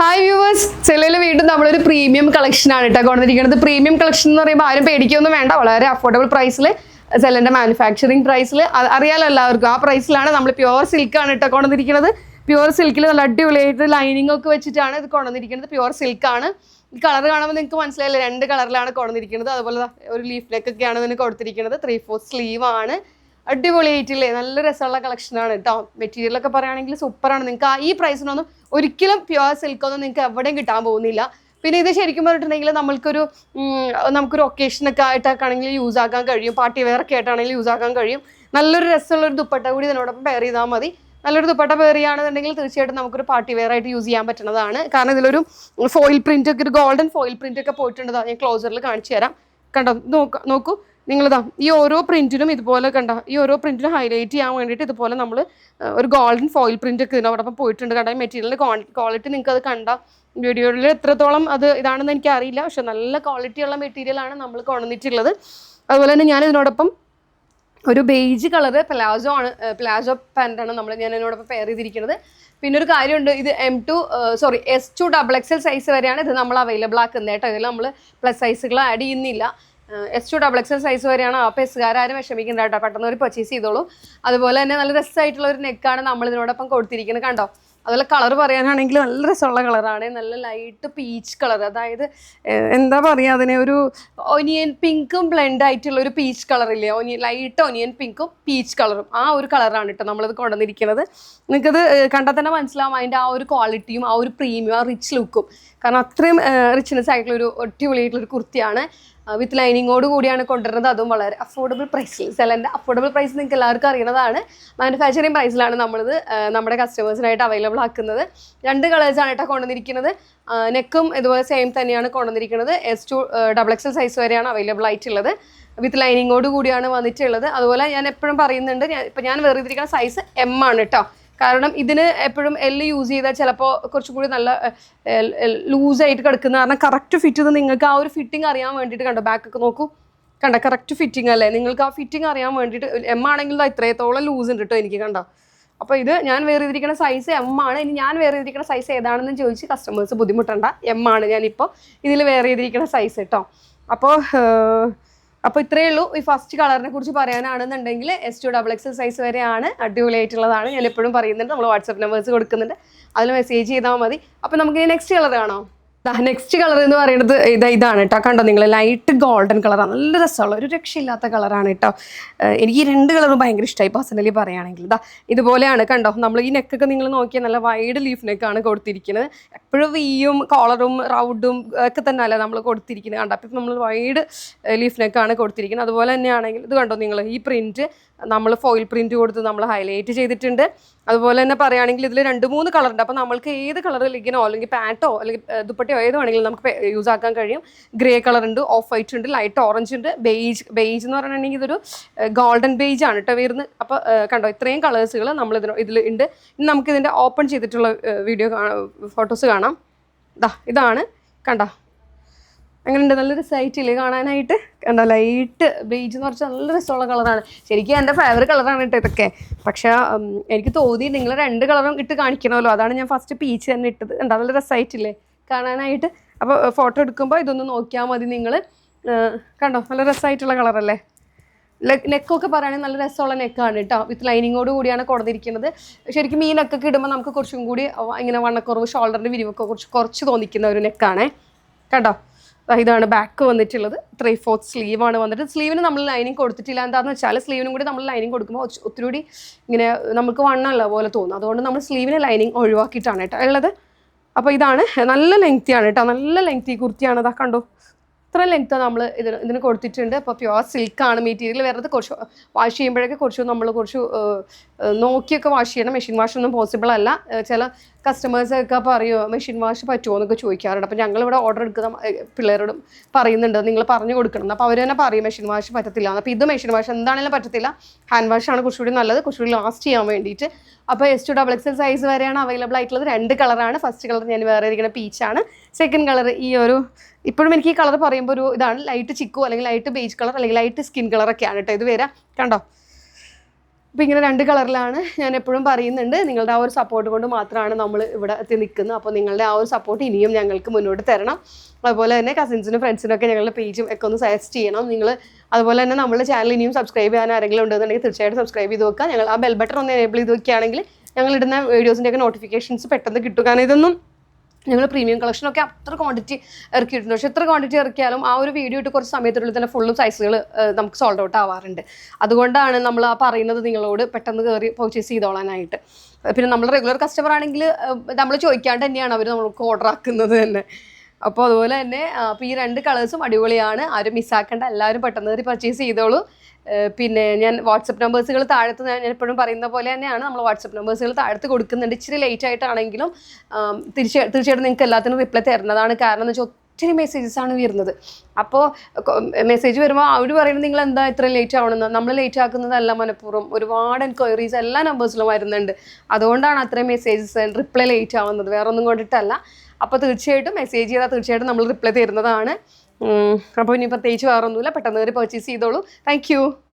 Hi viewers സെല്ലയിൽ വീണ്ടും നമ്മളൊരു premium collection ആണ് കേട്ടോ കൊണ്ടിരിക്കുന്നത് പ്രീമിയം കളക്ഷൻ എന്ന് പറയുമ്പോൾ ആരും പേടിക്കൊന്നും വേണ്ട. വളരെ അഫോർഡബിൾ പ്രൈസിൽ സെല്ലിന്റെ മാനുഫാക്ചറിങ് പ്രൈസിൽ അറിയാലോ എല്ലാവർക്കും. ആ പ്രൈസിലാണ് നമ്മൾ പ്യുവർ സിൽക്ക് ആണ് കേട്ടോ കൊണ്ടിരിക്കുന്നത് പ്യുവർ സിൽക്കിൽ നല്ല അടിപൊളിയായിട്ട് ലൈനിങ് ഒക്കെ വെച്ചിട്ടാണ് ഇത് കൊണ്ടുവന്നിരിക്കുന്നത്. പ്യുവർ സിൽക്ക് ആണ്. ഈ കളർ കാണുമ്പോൾ നിങ്ങൾക്ക് മനസ്സിലായില്ല? രണ്ട് കളറിലാണ് കൊണ്ടുവന്നിരിക്കുന്നത്. അതുപോലെ ഒരു ലീഫ് നെക്ക് ഒക്കെയാണ് ഇതിന് കൊടുത്തിരിക്കുന്നത്. ത്രീ ഫോർ സ്ലീവ് ആണ്. അടിപൊളിയായിട്ടില്ലേ? നല്ല രസമുള്ള കളക്ഷനാണ് കേട്ടോ മെറ്റീരിയലൊക്കെ പറയുകയാണെങ്കിൽ സൂപ്പറാണ് നിങ്ങൾക്ക് ആ ഈ പ്രൈസിനൊന്നും ഒരിക്കലും പ്യുവർ സിൽക്ക് ഒന്നും നിങ്ങൾക്ക് എവിടെയും കിട്ടാൻ പോകുന്നില്ല. പിന്നെ ഇത് ശരിക്കും പറഞ്ഞിട്ടുണ്ടെങ്കിൽ നമ്മൾക്കൊരു നമുക്കൊരു ഒക്കേഷനൊക്കെ ആയിട്ടൊക്കെ ആണെങ്കിൽ യൂസ് ആക്കാൻ കഴിയും. പാർട്ടി വെയർ ഒക്കെ ആയിട്ടാണെങ്കിൽ യൂസ് ആക്കാൻ കഴിയും. നല്ലൊരു രസമുള്ള ഒരു ദുപ്പട്ട കൂടി ഇതിനോടൊപ്പം പെയർ ചെയ്താൽ മതി. നല്ലൊരു ദുപ്പട്ട പെയർ ചെയ്യുകയാണെന്നുണ്ടെങ്കിൽ തീർച്ചയായിട്ടും നമുക്കൊരു പാർട്ടി വെയർ ആയിട്ട് യൂസ് ചെയ്യാൻ പറ്റുന്നതാണ്. കാരണം ഇതിലൊരു ഫോയിൽ പ്രിന്റ് ഒക്കെ ഒരു ഗോൾഡൻ ഫോയിൽ പ്രിന്റ് ഒക്കെ പോയിട്ടുണ്ട്. ഞാൻ ക്ലോസറിൽ കാണിച്ചു തരാം കണ്ടോ? നോക്ക നോക്കൂ. നിങ്ങളിതാ ഈ ഓരോ പ്രിന്റിനും ഇതുപോലെ കണ്ട? ഈ ഓരോ പ്രിന്റിനും ഹൈലൈറ്റ് ചെയ്യാൻ വേണ്ടിയിട്ട് ഇതുപോലെ നമ്മൾ ഒരു ഗോൾഡൻ ഫോയിൽ പ്രിന്റ് ഒക്കെ ഇതിനോടൊപ്പം പോയിട്ടുണ്ട്. കണ്ട? മെറ്റീരിയലിന്റെ ക്വാളിറ്റി നിങ്ങൾക്ക് അത് കണ്ട. വീഡിയോയിൽ എത്രത്തോളം അത് ഇതാണെന്ന് എനിക്കറിയില്ല. പക്ഷെ നല്ല ക്വാളിറ്റിയുള്ള മെറ്റീരിയലാണ് നമ്മൾ കൊണ്ടുവന്നിട്ടുള്ളത്. അതുപോലെ തന്നെ ഞാൻ ഇതിനോടൊപ്പം ഒരു ബേജ് കളർ പ്ലാസോ ആണ് പ്ലാസോ പാന്റാണ് നമ്മൾ ഞാൻ എന്നോടൊപ്പം പെയർ ചെയ്തിരിക്കുന്നത്. പിന്നെ ഒരു കാര്യമുണ്ട് ഇത് M to sorry S to double X L size വരെയാണ് ഇത് നമ്മൾ അവൈലബിൾ ആക്കുന്നത് കേട്ടോ. ഇതിൽ നമ്മൾ പ്ലസ് സൈസുകൾ ആഡ് ചെയ്യുന്നില്ല. S to double X L size വരെയാണ് അപ്പോൾ എസ്സുകാരും വിഷമിക്കേണ്ട കേട്ടോ. പെട്ടെന്ന് ഒരു പർച്ചേസ് ചെയ്തോളൂ. അതുപോലെ തന്നെ നല്ല രസമായിട്ടുള്ള ഒരു നെക്കാണ് നമ്മൾ ഇതിനോടൊപ്പം കൊടുത്തിരിക്കുന്നത് കണ്ടോ? അതുപോലെ കളർ പറയാനാണെങ്കിൽ നല്ല രസമുള്ള കളറാണ്. നല്ല ലൈറ്റ് പീച്ച് കളർ. അതായത് എന്താ പറയുക അതിനെ ഒരു ഒനിയൻ പിങ്കും ബ്ലെൻഡ് ആയിട്ടുള്ള ഒരു പീച്ച് കളറില്ലേ ഒനിയൻ ലൈറ്റ് ഒനിയൻ പിങ്കും പീച്ച് കളറും. ആ ഒരു കളറാണ് കേട്ടോ നമ്മളിത് കൊണ്ടുവന്നിരിക്കുന്നത്. നിങ്ങൾക്കത് കണ്ടാൽ തന്നെ മനസ്സിലാവും അതിന്റെ ആ ഒരു ക്വാളിറ്റിയും ആ ഒരു പ്രീമിയം ആ റിച്ച് ലുക്കും കാരണം അത്രയും റിച്ച്നെസ് ആയിട്ടുള്ള ഒരു അടിപൊളിയായിട്ടുള്ള ഒരു കുർത്തിയാണ്. വിത്ത് ലൈനിങ്ങോട് കൂടിയാണ് കൊണ്ടുവരുന്നത്. അതും വളരെ അഫോർഡബിൾ പ്രൈസിൽ സെലന്റെ അഫോർഡബിൾ പ്രൈസ് നിങ്ങൾക്ക് എല്ലാവർക്കും അറിയുന്നതാണ്. മാനുഫാക്ചറിങ് പ്രൈസിലാണ് നമ്മളിത് നമ്മുടെ കസ്റ്റമേഴ്സിനായിട്ട് അവൈലബിൾ ആക്കുന്നത്. രണ്ട് കളേഴ്സാണ് കേട്ടോ കൊണ്ടുവന്നിരിക്കുന്നത്. നെക്കും ഇതുപോലെ സെയിം തന്നെയാണ് കൊണ്ടുവന്നിരിക്കുന്നത്. S to double XL size വരെയാണ് അവൈലബിൾ ആയിട്ടുള്ളത്. വിത്ത് ലൈനിങ്ങോട് കൂടിയാണ് വന്നിട്ടുള്ളത്. അതുപോലെ ഞാൻ എപ്പോഴും പറയുന്നുണ്ട് ഞാൻ ഇപ്പം ഞാൻ വേറെ സൈസ് എം ആണ് കേട്ടോ. കാരണം ഇതിന് എപ്പോഴും എല്ല് യൂസ് ചെയ്താൽ ചിലപ്പോൾ കുറച്ചും കൂടി നല്ല ലൂസായിട്ട് കിടക്കുന്ന കാരണം കറക്റ്റ് ഫിറ്റ് ഇത് നിങ്ങൾക്ക് ആ ഒരു ഫിറ്റിംഗ് അറിയാൻ വേണ്ടിയിട്ട് കണ്ടോ? ബാക്കൊക്കെ നോക്കൂ. കണ്ട? കറക്റ്റ് ഫിറ്റിംഗ് അല്ലേ? നിങ്ങൾക്ക് ആ ഫിറ്റിംഗ് അറിയാൻ വേണ്ടിയിട്ട് എം ആണെങ്കിൽ ഇത്രത്തോളം ലൂസ് ഉണ്ട് കേട്ടോ എനിക്ക് കണ്ടോ? അപ്പോൾ ഇത് ഞാൻ വേറെ ചെയ്തിരിക്കുന്ന സൈസ് എം ആണ്. ഇനി ഞാൻ വേറെ ചെയ്തിരിക്കുന്ന സൈസ് ഏതാണെന്ന് ചോദിച്ച് കസ്റ്റമേഴ്സ് ബുദ്ധിമുട്ടണ്ട. എം ആണ് ഞാനിപ്പോൾ ഇതിൽ വേറെ ചെയ്തിരിക്കുന്ന സൈസ് കേട്ടോ അപ്പോൾ അപ്പോൾ ഇത്രയേ ഉള്ളൂ. ഈ ഫസ്റ്റ് കളറിനെ കുറിച്ച് പറയാനാണെന്നുണ്ടെങ്കിൽ S to double XL size വരെയാണ് അടിപൊളിയായിട്ടുള്ളതാണ്. ഞാൻ എപ്പോഴും പറയുന്നുണ്ട് നമ്മൾ വാട്സപ്പ് നമ്പേഴ്സ് കൊടുക്കുന്നുണ്ട്. അതിൽ മെസ്സേജ് ചെയ്താൽ മതി. അപ്പൊ നമുക്ക് നെക്സ്റ്റ് കളർ കാണാം. നെക്സ്റ്റ് കളർ എന്ന് പറയുന്നത് ഇതാ ഇതാണ് കേട്ടോ കണ്ടോ നിങ്ങൾ ലൈറ്റ് ഗോൾഡൻ കളറാണ് നല്ല രസമുള്ള ഒരു രക്ഷയില്ലാത്ത കളറാണ് കേട്ടോ എനിക്ക് ഈ രണ്ട് കളറും ഭയങ്കര ഇഷ്ടമായി പേഴ്സണലി പറയുകയാണെങ്കിൽ ഇതാ ഇതുപോലെയാണ് കണ്ടോ? നമ്മൾ ഈ നെക്കൊക്കെ നിങ്ങൾ നോക്കിയാൽ നല്ല വൈഡ് ലീഫ് നെക്കാണ് കൊടുത്തിരിക്കുന്നത് എപ്പോഴും വീയും കോളറും റൗഡും ഒക്കെ തന്നെ അല്ല നമ്മൾ കൊടുത്തിരിക്കുന്നത് കണ്ടോ? അപ്പം നമ്മൾ വൈഡ് ലീഫ് നെക്കാണ് കൊടുത്തിരിക്കുന്നത് അതുപോലെ തന്നെയാണെങ്കിൽ ഇത് കണ്ടോ നിങ്ങൾ ഈ പ്രിന്റ് നമ്മൾ ഫോയിൽ പ്രിന്റ് കൊടുത്ത് നമ്മൾ ഹൈലൈറ്റ് ചെയ്തിട്ടുണ്ട്. അതുപോലെ തന്നെ പറയുകയാണെങ്കിൽ ഇതിൽ രണ്ട് മൂന്ന് കളറുണ്ട് അപ്പോൾ നമ്മൾക്ക് ഏത് കളർ ലിഗിനോ അല്ലെങ്കിൽ പാന്റോ അല്ലെങ്കിൽ ഏഹ്, ദുപ്പട്ടയോ ഏത് വേണമെങ്കിലും നമുക്ക് യൂസ് ആക്കാൻ കഴിയും. ഗ്രേ കളർ ഉണ്ട് ഓഫ് വൈറ്റ് ഉണ്ട് ലൈറ്റ് ഓറഞ്ച് ഉണ്ട് ബെയ്ജ് ബെയ്ജ് എന്ന് പറയുകയാണെങ്കിൽ ഇതൊരു ഗോൾഡൻ ബെയ്ജ് ആണ് കേട്ടോ വരുന്നത്. അപ്പോൾ കണ്ടോ ഇത്രയും കളേഴ്സുകൾ നമ്മൾ ഇതിന് ഇതിൽ ഉണ്ട്. ഇനി നമുക്ക് ഇതിന്റെ ഓപ്പൺ ചെയ്തിട്ടുള്ള വീഡിയോ ഫോട്ടോസ് കാണാം. ഇതാ ഇതാണ്. കണ്ടോ? അങ്ങനെയുണ്ട് നല്ലൊരു രസമായിട്ടില്ലേ കാണാനായിട്ട്? കണ്ടോ ലൈറ്റ് ബീച്ച് എന്ന് പറഞ്ഞാൽ നല്ല രസമുള്ള കളറാണ് ശരിക്കും എന്റെ ഫേവറേറ്റ് കളറാണ് കേട്ടോ ഇതൊക്കെ. പക്ഷേ എനിക്ക് തോന്നി നിങ്ങൾ രണ്ട് കളറും ഇട്ട് കാണിക്കണമല്ലോ. അതാണ് ഞാൻ ഫസ്റ്റ് പീച്ച് തന്നെ ഇട്ടത്. കണ്ടോ നല്ല രസമായിട്ടില്ലേ? കാണാനായിട്ട്. അപ്പോൾ ഫോട്ടോ എടുക്കുമ്പോൾ ഇതൊന്ന് നോക്കിയാൽ മതി നിങ്ങൾ കണ്ടോ? നല്ല രസമായിട്ടുള്ള കളറല്ലേ? നെക്കൊക്കെ പറയുകയാണെങ്കിൽ നല്ല രസമുള്ള നെക്കാണ് കേട്ടോ. വിത്ത് ലൈനിങ്ങോട് കൂടിയാണ് കൊടുത്തിരിക്കുന്നത് ശരിക്കും ഈ നെക്കൊക്കെ ഇടുമ്പോൾ നമുക്ക് കുറച്ചും കൂടി ഇങ്ങനെ വണ്ണക്കുറവ് ഷോൾഡറിന്റെ വിരിവൊക്കെ കുറച്ച് കുറച്ച് തോന്നിക്കുന്ന ഒരു നെക്കാണേ. കേട്ടോ ദാ ഇതാണ് ബാക്ക് വന്നിട്ടുള്ളത്. ത്രീ ഫോർത്ത് സ്ലീവ് ആണ് വന്നിട്ട്. സ്ലീവിന് നമ്മൾ ലൈനിങ് കൊടുത്തിട്ടില്ല. എന്താണെന്ന് വെച്ചാൽ സ്ലീവിനും കൂടി നമ്മൾ ലൈനിങ് കൊടുക്കുമ്പോൾ ഒത്തിരി കൂടി ഇങ്ങനെ നമുക്ക് വണ്ണമുള്ള പോലെ തോന്നും. അതുകൊണ്ട് നമ്മൾ സ്ലീവിന് ലൈനിങ് ഒഴിവാക്കിയിട്ടാണ് കേട്ടോ. ഉള്ളത്? അപ്പോൾ ഇതാണ്. നല്ല ലെങ്തിയാണ് കേട്ടോ നല്ല ലെങ്തി കുർത്തിയാണ്. ഇതാ കണ്ടോ? ഇത്ര ലെങ്ത് നമ്മൾ ഇതിന് ഇതിന് കൊടുത്തിട്ടുണ്ട്. അപ്പോൾ പ്യുവർ സിൽക്കാണ് മെറ്റീരിയൽ വരുന്നത് കുറച്ച് വാഷ് ചെയ്യുമ്പോഴൊക്കെ കുറച്ച് നമ്മൾ കുറച്ച് നോക്കിയൊക്കെ വാഷ് ചെയ്യണം. മെഷീൻ വാഷ് ഒന്നും പോസിബിൾ അല്ല. ചില കസ്റ്റമേഴ്സൊക്കെ പറയുമോ മെഷീൻ വാഷ് പറ്റുമോ? എന്നൊക്കെ ചോദിക്കാറുണ്ട്. അപ്പോൾ ഞങ്ങളിവിടെ ഓർഡർ എടുക്കുന്ന പിള്ളേരോടും പറയുന്നുണ്ട്. നിങ്ങൾ പറഞ്ഞു കൊടുക്കണം. അപ്പോൾ അവർ തന്നെ പറയും മെഷീൻ വാഷ് പറ്റത്തില്ല. അപ്പോൾ ഇത് മെഷീൻ വാഷ് എന്താണെങ്കിലും പറ്റത്തില്ല. ഹാൻഡ് വാഷാണ് കുറച്ചുകൂടി നല്ലത്. കുറച്ചുകൂടി ലാസ്റ്റ് ചെയ്യാൻ വേണ്ടിയിട്ട്. അപ്പോൾ S to double XL size വരെയാണ് അവൈലബിൾ ആയിട്ടുള്ളത്. രണ്ട് കളറാണ് ഫസ്റ്റ് കളർ ഞാൻ വേറെ ഇരിക്കുന്ന പീച്ചാണ് സെക്കൻഡ് കളർ ഈ ഒരു ഇപ്പോഴും എനിക്ക് ഈ കളർ പറയുമ്പോൾ ഒരു ഇതാണ് ലൈറ്റ് ചിക്കു അല്ലെങ്കിൽ ലൈറ്റ് ബേജ് കളർ അല്ലെങ്കിൽ ലൈറ്റ് സ്കിൻ കളർ ഒക്കെയാണ് കേട്ടോ. ഇത് വരാം. കണ്ടോ? അപ്പോൾ ഇങ്ങനെ രണ്ട് കളറിലാണ് ഞാൻ എപ്പോഴും പറയുന്നുണ്ട്. നിങ്ങളുടെ ആ ഒരു സപ്പോർട്ട് കൊണ്ട് മാത്രമാണ് നമ്മൾ ഇവിടെ എത്തി നിൽക്കുന്നത്. അപ്പോൾ നിങ്ങളുടെ ആ ഒരു സപ്പോർട്ട് ഇനിയും ഞങ്ങൾക്ക് മുന്നോട്ട് തരണം. അതുപോലെ തന്നെ കസിൻസിനും ഫ്രണ്ട്സിനും ഒക്കെ ഞങ്ങളുടെ പേജും ഒക്കെ ഒന്ന് സജസ്റ്റ് ചെയ്യണം. നിങ്ങൾ അതുപോലെ തന്നെ നമ്മുടെ ചാനൽ ഇനിയും സബ്സ്ക്രൈബ് ചെയ്യാൻ ആരെങ്കിലും ഉണ്ടെന്നുണ്ടെങ്കിൽ തീർച്ചയായിട്ടും സബ്സ്ക്രൈബ് ചെയ്ത് വെക്കുക ഞങ്ങൾ ആ ബെൽ ബട്ടൺ ഒന്ന് എനേബിൾ ചെയ്ത് വെക്കുകയാണെങ്കിൽ ഞങ്ങൾ ഇടുന്ന വീഡിയോസിന്റെ നോട്ടിഫിക്കേഷൻസ് പെട്ടെന്ന് കിട്ടും. കാരണം ഇതൊന്നും ഞങ്ങൾ പ്രീമിയം കളക്ഷനൊക്കെ അത്ര ക്വാണ്ടിറ്റി ഇറക്കിയിട്ടുണ്ട്. പക്ഷെ എത്ര ക്വാണ്ടിറ്റി ഇറക്കിയാലും ആ ഒരു വീഡിയോ ഇട്ട് കുറച്ച് സമയത്തിനുള്ളിൽ തന്നെ ഫുള്ളും സൈസുകൾ നമുക്ക് സോൾഡ് ഔട്ട് ആവാറുണ്ട്. അതുകൊണ്ടാണ് നമ്മൾ ആ പറയുന്നത് നിങ്ങളോട് പെട്ടെന്ന് കയറി പർച്ചേസ് ചെയ്തോളാനായിട്ട്. പിന്നെ നമ്മൾ റെഗുലർ കസ്റ്റമർ ആണെങ്കിൽ നമ്മൾ ചോദിക്കാണ്ട് തന്നെയാണ് അവർ നമുക്ക് ഓർഡർ ആക്കുന്നത് തന്നെ. അപ്പോൾ അതുപോലെ തന്നെ അപ്പോൾ ഈ രണ്ട് കളേഴ്സും അടിപൊളിയാണ്. ആരും മിസ്സാക്കേണ്ട. എല്ലാവരും പെട്ടെന്ന് കയറി പർച്ചേസ് ചെയ്തോളൂ. പിന്നെ ഞാൻ വാട്സപ്പ് നമ്പേഴ്സുകൾ താഴത്ത് ഞാൻ എപ്പോഴും പറയുന്ന പോലെ തന്നെയാണ്. നമ്മൾ വാട്സപ്പ് നമ്പേഴ്സുകൾ താഴത്ത് കൊടുക്കുന്നുണ്ട്. ഇച്ചിരി ലേറ്റ് ആയിട്ടാണെങ്കിലും തിരിച്ചു തീർച്ച തീർച്ചയായിട്ടും നിങ്ങൾക്ക് എല്ലാത്തിനും റിപ്ലൈ തരുന്നതാണ്. കാരണം എന്ന് വെച്ചാൽ ഒത്തിരി മെസ്സേജസ് ആണ് വരുന്നത്. അപ്പോൾ മെസ്സേജ് വരുമ്പോൾ അവർ പറയുന്നത് നിങ്ങൾ എന്താ ഇത്ര ലേറ്റ് ആവണമെന്ന് നമ്മൾ ലേറ്റ് ആക്കുന്നതല്ല മനഃപൂർവം. ഒരുപാട് എൻക്വയറീസ് എല്ലാ നമ്പേഴ്സിലും വരുന്നുണ്ട്. അതുകൊണ്ടാണ് അത്രയും മെസ്സേജസ് റിപ്ലൈ ലേറ്റ് ആവുന്നത്. വേറെ ഒന്നും കൊണ്ടിട്ടല്ല. അപ്പോൾ തീർച്ചയായിട്ടും മെസ്സേജ് ചെയ്താൽ തീർച്ചയായിട്ടും നമ്മൾ റിപ്ലൈ തരുന്നതാണ്. അപ്പോൾ ഇനി പ്രത്യേകിച്ച് വേറെ ഒന്നുമില്ല പെട്ടെന്ന് കയറി പർച്ചേസ് ചെയ്തോളൂ. താങ്ക്